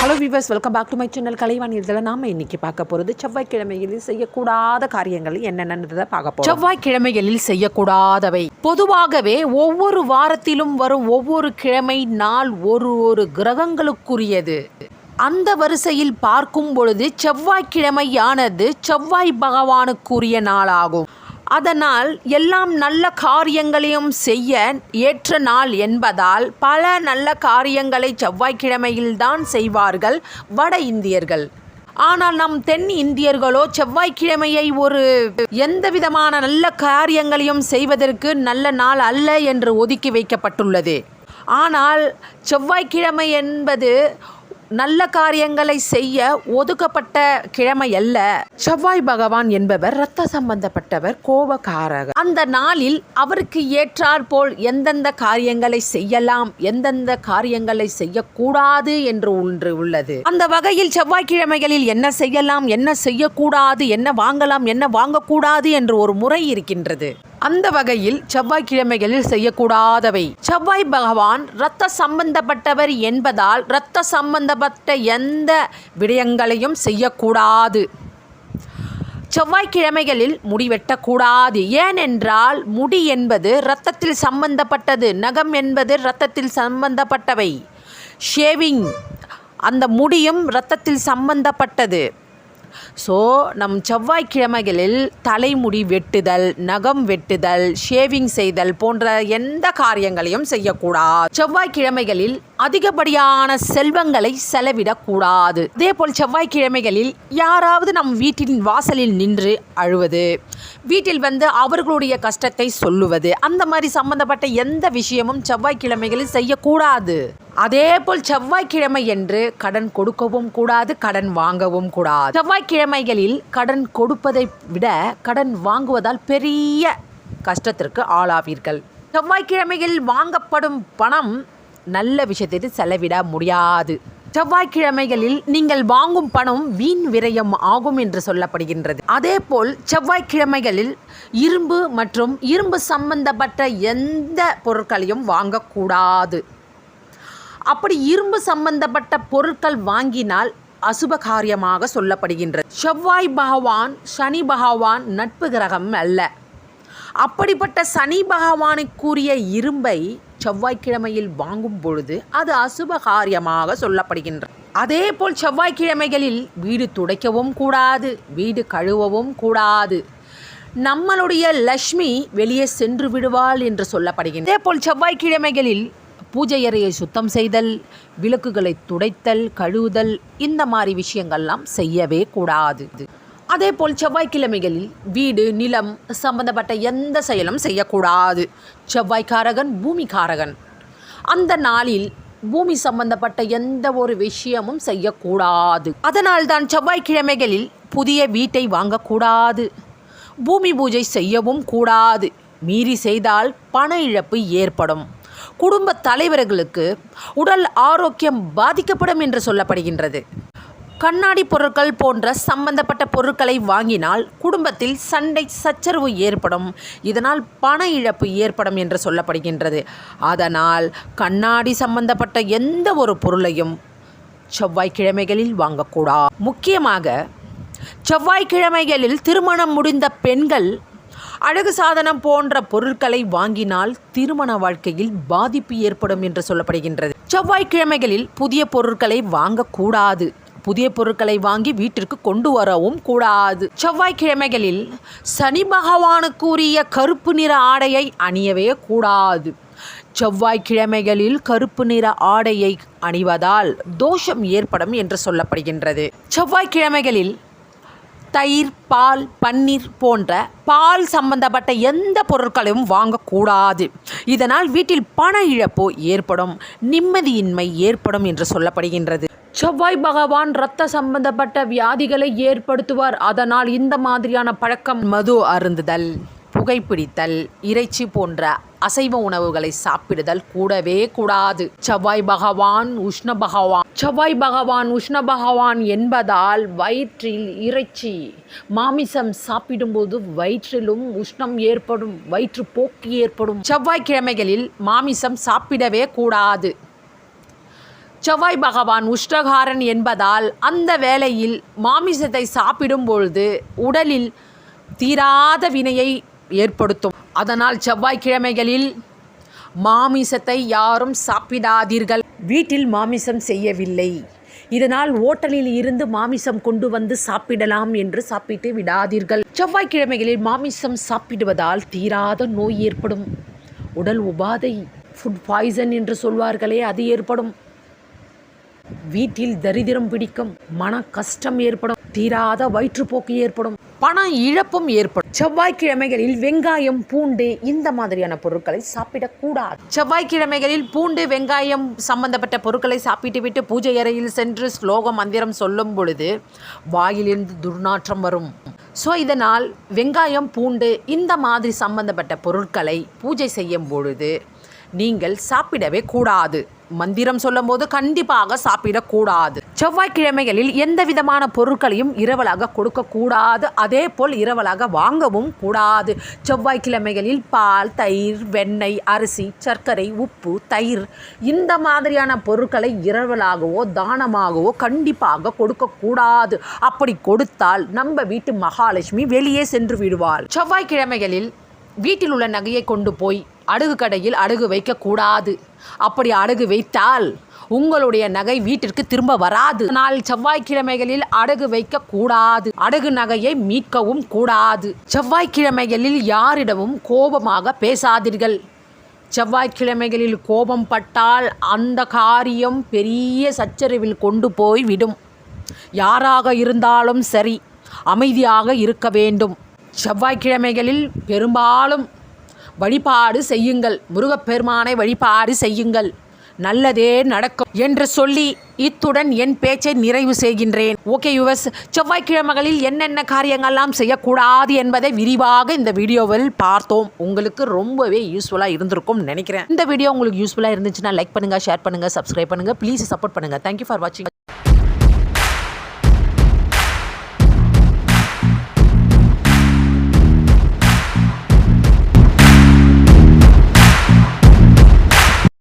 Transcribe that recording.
Welcome back to my channel Kalaivani இதில் நாம் இன்னைக்கு பார்க்க போகிறது செவ்வாய்க்கிழமைகளில் செய்யக்கூடாத காரியங்கள் என்னென்னதை பார்க்க போகிறோம் செவ்வாய்க்கிழமைகளில் செய்யக்கூடாதவை. பொதுவாகவே ஒவ்வொரு வாரத்திலும் வரும் ஒவ்வொரு கிழமை நாள் ஒரு ஒரு கிரகங்களுக்குரியது. அந்த வரிசையில் பார்க்கும் பொழுது செவ்வாய்க்கிழமையானது செவ்வாய் பகவானுக்குரிய நாளாகும். அதனால் எல்லாம் நல்ல காரியங்களையும் செய்ய ஏற்ற நாள் என்பதால் பல நல்ல காரியங்களை செவ்வாய்க்கிழமையில்தான் செய்வார்கள் வட இந்தியர்கள். ஆனால் நம் தென் இந்தியர்களோ செவ்வாய்க்கிழமையை ஒரு எந்த விதமான நல்ல காரியங்களையும் செய்வதற்கு நல்ல நாள் அல்ல என்று ஒதுக்கி வைக்கப்பட்டுள்ளது. ஆனால் செவ்வாய்க்கிழமை என்பது நல்ல காரியங்களை செய்ய ஒதுக்கப்பட்ட கிழமை அல்ல. செவ்வாய் பகவான் என்பவர் ரத்த சம்பந்தப்பட்டவர் கோபக்காரர். அந்த நாளில் அவருக்கு ஏற்றாற் போல் எந்தெந்த காரியங்களை செய்யலாம் எந்தெந்த காரியங்களை செய்யக்கூடாது என்று ஒன்று உள்ளது. அந்த வகையில் செவ்வாய்க்கிழமைகளில் என்ன செய்யலாம் என்ன செய்யக்கூடாது என்ன வாங்கலாம் என்ன வாங்கக்கூடாது என்று ஒரு முறை இருக்கின்றது. அந்த வகையில் செவ்வாய்க்கிழமைகளில் செய்யக்கூடாதவை. செவ்வாய் பகவான் இரத்த சம்பந்தப்பட்டவர் என்பதால் இரத்த சம்பந்தப்பட்ட எந்த விடயங்களையும் செய்யக்கூடாது. செவ்வாய்க்கிழமைகளில் முடி வெட்டக்கூடாது. ஏனென்றால் முடி என்பது இரத்தத்தில் சம்பந்தப்பட்டது நகம் என்பது இரத்தத்தில் சம்பந்தப்பட்டவை. ஷேவிங் அந்த முடியும் இரத்தத்தில் சம்பந்தப்பட்டது. ஸோ நம் செவ்வாய்க்கிழமைகளில் தலைமுடி வெட்டுதல் நகம் வெட்டுதல் ஷேவிங் செய்தல் போன்ற எந்த காரியங்களையும் செய்யக்கூடாது. செவ்வாய்க்கிழமைகளில் அதிகப்படியான செல்வங்களை செலவிடக்கூடாது. அதேபோல் செவ்வாய்க்கிழமைகளில் யாராவது நம் வீட்டின் வாசலில் நின்று அழுவது வீட்டில் வந்து அவர்களுடைய கஷ்டத்தை சொல்லுவது அந்த மாதிரி சம்பந்தப்பட்ட எந்த விஷயமும் செவ்வாய்க்கிழமைகளில் செய்யக்கூடாது. அதே போல் செவ்வாய்க்கிழமை என்று கடன் கொடுக்கவும் கூடாது கடன் வாங்கவும் கூடாது. செவ்வாய்க்கிழமைகளில் கடன் கொடுப்பதை விட கடன் வாங்குவதால் பெரிய கஷ்டத்திற்கு ஆளாவீர்கள். செவ்வாய்க்கிழமையில் வாங்கப்படும் பணம் நல்ல விஷயத்திற்கு செலவிட முடியாது. செவ்வாய்க்கிழமைகளில் நீங்கள் வாங்கும் பணம் வீண் விரயம் ஆகும் என்று சொல்லப்படுகின்றது. அதேபோல் செவ்வாய்க்கிழமைகளில் இரும்பு மற்றும் இரும்பு சம்பந்தப்பட்ட எந்த பொருட்களையும் வாங்கக்கூடாது. அப்படி இரும்பு சம்பந்தப்பட்ட பொருட்கள் வாங்கினால் அசுப காரியமாக சொல்லப்படுகின்றது. செவ்வாய் பகவான் சனி பகவான் நட்பு கிரகம் அல்ல. அப்படிப்பட்ட சனி பகவானுக்குரிய இரும்பை செவ்வாய்க்கிழமையில் வாங்கும் பொழுது அது அசுப காரியமாக சொல்லப்படுகின்றது அதே போல் செவ்வாய்க்கிழமைகளில் வீடு துடைக்கவும் கூடாது வீடு கழுவவும் கூடாது. நம்மளுடைய லக்ஷ்மி வெளியே சென்று விடுவாள் என்று சொல்லப்படுகின்றது அதே போல் செவ்வாய்க்கிழமைகளில் பூஜை அறையை சுத்தம் செய்தல் விளக்குகளை துடைத்தல் கழுவுதல் இந்த மாதிரி விஷயங்கள்லாம் செய்யவே கூடாது. அதே போல் செவ்வாய்க்கிழமைகளில் வீடு நிலம் சம்பந்தப்பட்ட எந்த செயலும் செய்யக்கூடாது. செவ்வாய்க்காரகன் பூமிக்காரகன். அந்த நாளில் பூமி சம்பந்தப்பட்ட எந்த ஒரு விஷயமும் செய்யக்கூடாது. அதனால் தான் செவ்வாய்க்கிழமைகளில் புதிய வீட்டை வாங்கக்கூடாது. பூமி பூஜை செய்யவும் கூடாது. மீறி செய்தால் பண இழப்பு ஏற்படும். குடும்ப தலைவர்களுக்கு உடல் ஆரோக்கியம் பாதிக்கப்படும் என்று சொல்லப்படுகின்றது. கண்ணாடி பொருட்கள் போன்ற சம்பந்தப்பட்ட பொருட்களை வாங்கினால் குடும்பத்தில் சண்டை சச்சரவு ஏற்படும். இதனால் பண இழப்பு ஏற்படும் என்று சொல்லப்படுகின்றது. அதனால் கண்ணாடி சம்பந்தப்பட்ட எந்த ஒரு பொருளையும் செவ்வாய்க்கிழமைகளில் வாங்கக்கூடாது முக்கியமாக செவ்வாய்க்கிழமைகளில் திருமணம் முடிந்த பெண்கள் அழகு சாதனம் போன்ற பொருட்களை வாங்கினால் திருமண வாழ்க்கையில் பாதிப்பு ஏற்படும் என்று சொல்லப்படுகின்றது. செவ்வாய்க்கிழமைகளில் புதிய பொருட்களை வாங்கக்கூடாது. புதிய பொருட்களை வாங்கி வீட்டிற்கு கொண்டு வரவும் கூடாது. செவ்வாய்க்கிழமைகளில் சனி பகவானுக்குரிய கருப்பு நிற ஆடையை அணியவே கூடாது. செவ்வாய்க்கிழமைகளில் கருப்பு நிற ஆடையை அணிவதால் தோஷம் ஏற்படும் என்று சொல்லப்படுகின்றது. செவ்வாய்க்கிழமைகளில் தயிர் பால் பன்னீர் போன்ற பால் சம்பந்தப்பட்ட எந்த பொருட்களையும் வாங்கக்கூடாது. இதனால் வீட்டில் பண இழப்பு ஏற்படும் நிம்மதியின்மை ஏற்படும் என்று சொல்லப்படுகின்றது. செவ்வாய் பகவான் இரத்த சம்பந்தப்பட்ட வியாதிகளை ஏற்படுத்துவார். அதனால் இந்த மாதிரியான பழக்கம். மது அருந்துதல் புகைப்பிடித்தல் இறைச்சி போன்ற அசைவ உணவுகளை சாப்பிடுதல் கூடவே கூடாது. செவ்வாய் பகவான் உஷ்ண பகவான். செவ்வாய் பகவான் உஷ்ண பகவான் என்பதால் வயிற்றில் இறைச்சி மாமிசம் சாப்பிடும்போது வயிற்றிலும் உஷ்ணம் ஏற்படும் வயிற்றுப்போக்கு ஏற்படும். செவ்வாய்க்கிழமைகளில் மாமிசம் சாப்பிடவே கூடாது. செவ்வாய் பகவான் உஷ்டகாரன் என்பதால் அந்த வேளையில் மாமிசத்தை சாப்பிடும் பொழுது உடலில் தீராத வினையை ஏற்படுத்தும். அதனால் செவ்வாய்க்கிழமைகளில் மாமிசத்தை யாரும் சாப்பிடாதீர்கள். வீட்டில் மாமிசம் செய்யவில்லை. இதனால் ஓட்டலில் இருந்து மாமிசம் கொண்டு வந்து சாப்பிடலாம் என்று சாப்பிட்டு விடாதீர்கள். செவ்வாய்க்கிழமைகளில் மாமிசம் சாப்பிடுவதால் தீராத நோய் ஏற்படும். உடல் உபாதை ஃபுட் பாய்சன் என்று சொல்வார்களே அது ஏற்படும். வீட்டில் தரித்திரம் பிடிக்கும் மன கஷ்டம் ஏற்படும் தீராத வயிற்றுப்போக்கு ஏற்படும் பண இழப்பும் ஏற்படும். செவ்வாய்க்கிழமைகளில் வெங்காயம் பூண்டு இந்த மாதிரியான பொருட்களை சாப்பிடக்கூடாது. செவ்வாய்க்கிழமைகளில் பூண்டு வெங்காயம் சம்பந்தப்பட்ட பொருட்களை சாப்பிட்டு விட்டு பூஜை அறையில் சென்று ஸ்லோக மந்திரம் சொல்லும் பொழுது வாயிலிருந்து துர்நாற்றம் வரும். ஸோ இதனால் வெங்காயம் பூண்டு இந்த மாதிரி சம்பந்தப்பட்ட பொருட்களை பூஜை செய்யும் பொழுது நீங்கள் சாப்பிடவே கூடாது. மந்திரம் சொல்லும்போது கண்டிப்பாக சாப்பிடக்கூடாது. செவ்வாய்க்கிழமைகளில் எந்த விதமான பொருட்களையும் இரவலாக கொடுக்கக்கூடாது. அதே போல் இரவலாக வாங்கவும் கூடாது. செவ்வாய்க்கிழமைகளில் பால் தயிர் வெண்ணெய் அரிசி சர்க்கரை உப்பு தயிர் இந்த மாதிரியான பொருட்களை இரவலாகவோ தானமாகவோ கண்டிப்பாக கொடுக்கக்கூடாது. அப்படி கொடுத்தால் நம்ம வீட்டு மகாலட்சுமி வெளியே சென்று விடுவாள். செவ்வாய்க்கிழமைகளில் வீட்டில் உள்ள நகையை கொண்டு போய் அடகு கடையில் அடகு வைக்கக்கூடாது. அப்படி அடகு வைத்தால் உங்களுடைய நகை வீட்டிற்கு திரும்ப வராது. நாள் செவ்வாய்க்கிழமைகளில் அடகு வைக்க கூடாது அடகு நகையை மீட்கவும் கூடாது. செவ்வாய்க்கிழமைகளில் யாரிடமும் கோபமாக பேசாதீர்கள். செவ்வாய்க்கிழமைகளில் கோபம் பட்டால் அந்த காரியம் பெரிய சச்சரவில் கொண்டு போய் விடும். யாராக இருந்தாலும் சரி அமைதியாக இருக்க வேண்டும். செவ்வாய்க்கிழமைகளில் பெரும்பாலும் வழிபாடு செய்யுங்கள். முருகப்பெருமானை வழிபாடு செய்யுங்கள். நல்லதே நடக்கும் என்று சொல்லி இத்துடன் என் பேச்சை நிறைவு செய்கின்றேன். ஓகே யுவஸ் செவ்வாய்க்கிழமைகளில் என்னென்ன காரியங்கள்லாம் செய்யக்கூடாது என்பதை விரிவாக இந்த வீடியோவில் பார்த்தோம். உங்களுக்கு ரொம்பவே யூஸ்ஃபுல்லாக இருந்திருக்கும் நினைக்கிறேன். இந்த வீடியோ உங்களுக்கு யூஸ்ஃபுல்லாக இருந்துச்சுன்னா லைக் பண்ணுங்கள் ஷேர் பண்ணுங்கள் சப்ஸ்கிரைப் பண்ணுங்கள் ப்ளீஸ் சப்போர்ட் பண்ணுங்கள் தேங்க்யூ ஃபார் வாட்சிங்